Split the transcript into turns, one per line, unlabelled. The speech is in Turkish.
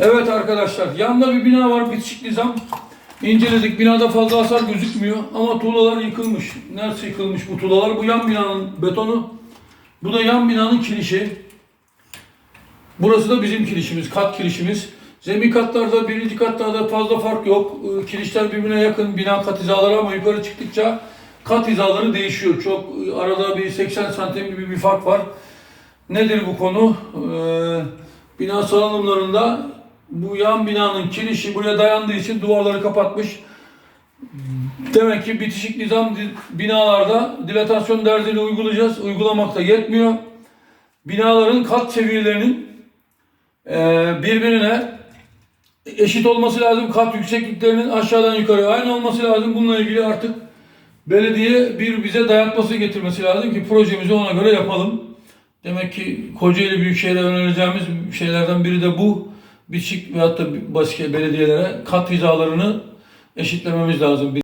Evet arkadaşlar, yanında bir bina var, bitişik nizam. İnceledik, binada fazla hasar gözükmüyor ama tuğlalar yıkılmış. Neresi yıkılmış bu tuğlalar? Bu yan binanın betonu, bu da yan binanın kirişi. Burası da bizim kirişimiz, kat kirişimiz. Zemin katlarda, birinci katlarda fazla fark yok. Ee, Kirişler birbirine yakın bina kat hizaları ama yukarı çıktıkça kat hizaları değişiyor. Çok e, arada bir 80 santim gibi bir fark var. Nedir bu konu? Ee, bina salınımlarında bu yan binanın kirişi buraya dayandığı için duvarları kapatmış. Demek ki bitişik nizam binalarda dilatasyon derdini uygulayacağız. Uygulamakta yetmiyor. Binaların kat seviyelerinin eee, birbirine eşit olması lazım. Kat yüksekliklerinin aşağıdan yukarı aynı olması lazım. Bununla ilgili artık belediye bir bize dayatması getirmesi lazım ki projemizi ona göre yapalım. Demek ki Kocaeli Büyükşehir'e önereceğimiz şeylerden biri de bu. Bitişik veyahut da başka belediyelere kat hizalarını eşitlememiz lazım.